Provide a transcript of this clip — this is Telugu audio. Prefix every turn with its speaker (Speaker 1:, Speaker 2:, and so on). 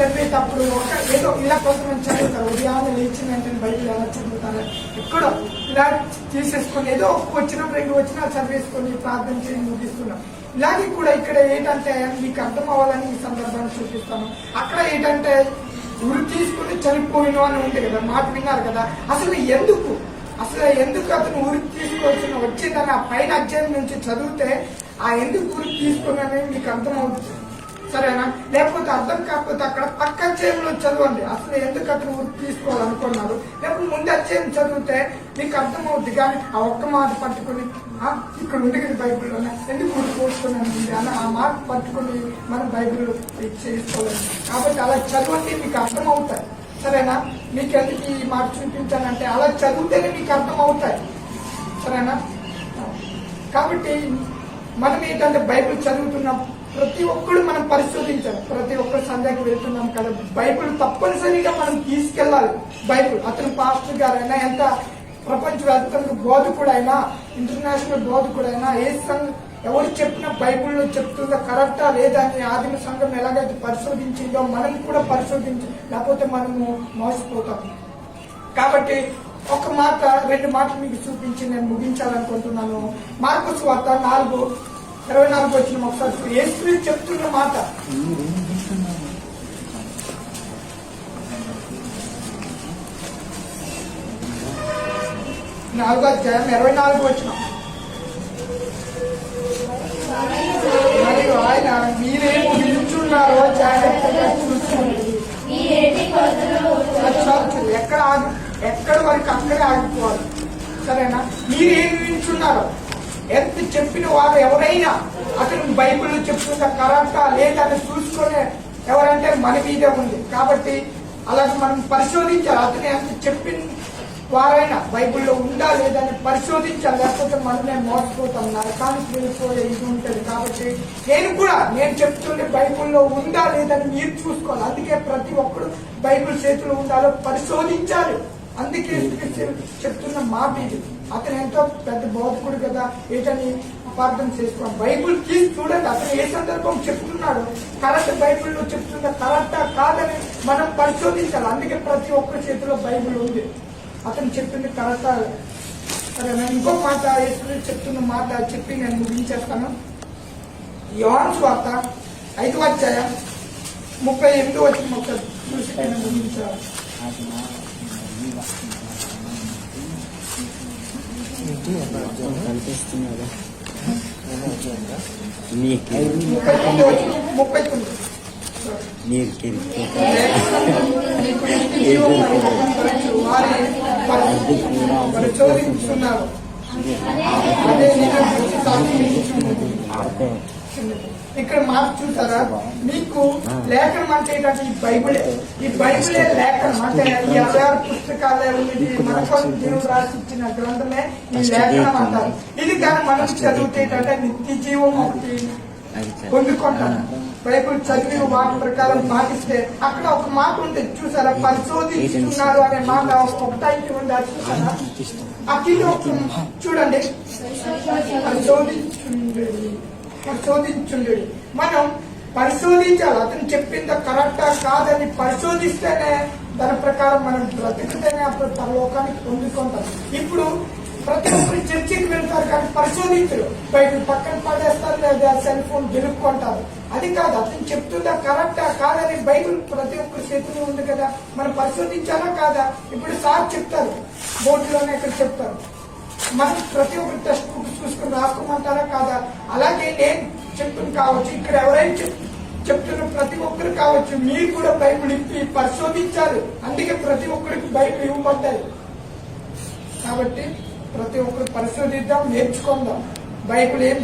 Speaker 1: చదివేటప్పుడు ఒక ఏదో ఇలా కోసం చదువుతారు ఉదయాన్నే లేచిన వెంటనే బైబిల్ ఎలా చదువుతారు? ఎక్కడో ఇలా తీసేసుకొని ఏదో వచ్చినప్పుడు వచ్చిన రెండు వచ్చినా చదివేసుకొని ప్రార్థన చేసి ముగిస్తున్నాం. ఇలాగే కూడా ఇక్కడ ఏంటంటే మీకు అర్థం అవ్వాలని ఈ సందర్భాన్ని చూపిస్తాను అక్కడ ఏంటంటే ఉరి తీసుకుని చనిపోయిన అని ఉంది కదా మాట విన్నారు కదా అసలు ఎందుకు? అసలు ఎందుకు అతను ఉరి తీసుకోవాల్సిన వచ్చిందని ఆ పైన అధ్యాయం నుంచి చదివితే ఆ ఎందుకు ఉరి తీసుకుని అనేది మీకు అర్థం అవుతుంది సరేనా? లేకపోతే అర్థం కాకపోతే అక్కడ పక్క చేయంలో చదవండి. అసలు ఎందుకు అతను తీసుకోవాలనుకున్నారు? లేకపోతే ముందు అధ్యయనం చదివితే మీకు అర్థమవుద్ది కానీ ఆ ఒక్క మాట పట్టుకొని ఇక్కడ ఉంది కదా బైబిల్లోనే? ఎందుకు ఉరి పోసుకొని అని ఆ మాట పట్టుకొని మనం బైబిల్ చేసుకోవాలి కాబట్టి అలా చదవండి మీకు అర్థమవుతాయి. సరేనా? మీకు ఎందుకు ఈ మాట చూపించానంటే అలా చదివితేనే మీకు అర్థం అవుతాయి సరేనా కాబట్టి మనం ఏంటంటే బైబిల్ చదువుతున్నాం. ప్రతి ఒక్కరు మనం పరిశోధించాలి. ప్రతి ఒక్కరు సంధ్యాకి వెళ్తున్నాం కదా. బైబిల్ తప్పనిసరిగా మనం తీసుకెళ్ళాలి. బైబిల్. అతను పాస్టర్ గారైనా ఎంత ప్రపంచవ్యాప్తంగా బోధకుడైనా ఇంటర్నేషనల్ బోధకుడైనా ఏ సంఘం ఎవరు చెప్పిన బైబిల్లో చెప్తుందో కరెక్టా లేదా అని ఆదిమ సంఘం ఎలాగైతే పరిశోధించిందో మనం కూడా పరిశోధించి లేకపోతే మనము మోసపోతాం. కాబట్టి ఒక మాట రెండు మాటలు మీకు చూపించి నేను ముగించాలనుకుంటున్నాను. మార్కు స్వార్త నాలుగు ఇరవై నాలుగు వచ్చిన ఒకసారి యేసు చెప్తున్న మాట. నాలుగో అధ్యాయం ఇరవై నాలుగు వచ్చిన. మరియు ఆయన మీరేమో నిల్చున్నారో జాగ్రత్తగా చూసుకోండి. ఎక్కడ ఆగి ఎక్కడి వరకు అక్కడే ఆగిపోవాలి. సరేనా? మీరు ఏం ఎంత చెప్పిన వారు ఎవరైనా అతను బైబిల్లో చెప్తున్న కరెక్టా లేదా అని చూసుకునే ఎవరంటే మన మీదే ఉంది. కాబట్టి అలాగే మనం పరిశోధించాలి. అతను ఎంత చెప్పిన వారైనా బైబిల్లో ఉందా లేదా అని పరిశోధించాలి. లేకపోతే మనమే మోసపోతాం నరకానికి వెళ్ళిపోయే ఇది ఉంటుంది. కాబట్టి నేను కూడా నేను చెప్తుండే బైబిల్లో ఉందా లేదని మీరు చూసుకోవాలి. అందుకే ప్రతి ఒక్కరు బైబిల్ చేతిలో ఉండాలో పరిశోధించాలి. అందుకే చెప్తున్న మాట ఇది. అతను ఎంతో పెద్ద బోధకుడు కదా ఏటని అపార్థం చేసుకోవాలి బైబిల్ తీసి చూడండి అతను ఏ సందర్భం చెప్తున్నాడు కరెక్ట్ బైబిల్లో చెప్తున్న కరెక్టా కాదని మనం పరిశోధించాలి. అందుకే ప్రతి ఒక్కరి చేతిలో బైబిల్ ఉంది. అతను చెప్పింది కరెక్టా? సరే నేను ఇంకో మాట యేసు చెప్తున్న మాట చెప్పి నేను ముగించేస్తాను. యోహాను స్వార్త ఐదు వచ్చాయ ముప్పై ఎనిమిది వచ్చిన ఒకసారి చూసి నేను ముగించాను
Speaker 2: కనిపిస్తున్నదా నీకు నీకు
Speaker 1: వారి ఇక్కడ మాట చూసారా? మీకు లేఖనం అంటే ఏంటంటే ఈ బైబిలే. ఈ బైబిలే లేఖనం అంటే ఈ అరవై ఆరు పుస్తకాలే ఉంది మనకు దేవుడు రాసి ఇచ్చిన గ్రంథమే ఈ లేఖనం అంటారు. ఇది కానీ మనం చదివితే ఏంటంటే నిత్య జీవం ఒకటి పొందుకుంటాం. బైబిల్ చదివిన మాట ప్రకారం పాటిస్తే అక్కడ ఒక మాట ఉంటుంది చూసారా? పరిశోధిస్తున్నారు అనే మాట ఒకటి ఉంది. అది చూసారా? ఒక చూడండి. పరిశోధించుండేది. పరిశోధించుండేది మనం పరిశోధించాలి. అతను చెప్పింది కరెక్టా కాదని పరిశోధిస్తేనే దాని ప్రకారం మనం బ్రతికితేనే అప్పుడు పరలోకానికి పొందుకుంటాం. ఇప్పుడు ప్రతి ఒక్కరు చర్చికి వెళ్తారు కానీ పరిశోధించరు. బయట పక్కన పడేస్తారు లేదా సెల్ ఫోన్ గెలుపుకుంటారు అది కాదు అతను చెప్తుందా కరెక్టా కాదని బైబిల్ ప్రతి ఒక్కరి చేతిలో ఉంది కదా. మనం పరిశోధించాలా కాదా? ఇప్పుడు సార్ చెప్తారు. బోర్డులోనే ఇక్కడ చెప్తారు. మనం ప్రతి ఒక్కరి టెస్ట్ బుక్ చూసుకుని రాసుకోమంటారా కాదా? అలాగే నేను చెప్తుని కావచ్చు ఇక్కడ ఎవరైనా చెప్ చెప్తున్న ప్రతి ఒక్కరు కావచ్చు మీరు కూడా బైబుల్ ఇప్పి పరిశోధించారు అందుకే ప్రతి ఒక్కరికి బైబుల్ ఇవ్వబడ్డాయి కాబట్టి ప్రతి ఒక్కరు పరిశోధిద్దాం నేర్చుకుందాం. బైబుల్ ఏం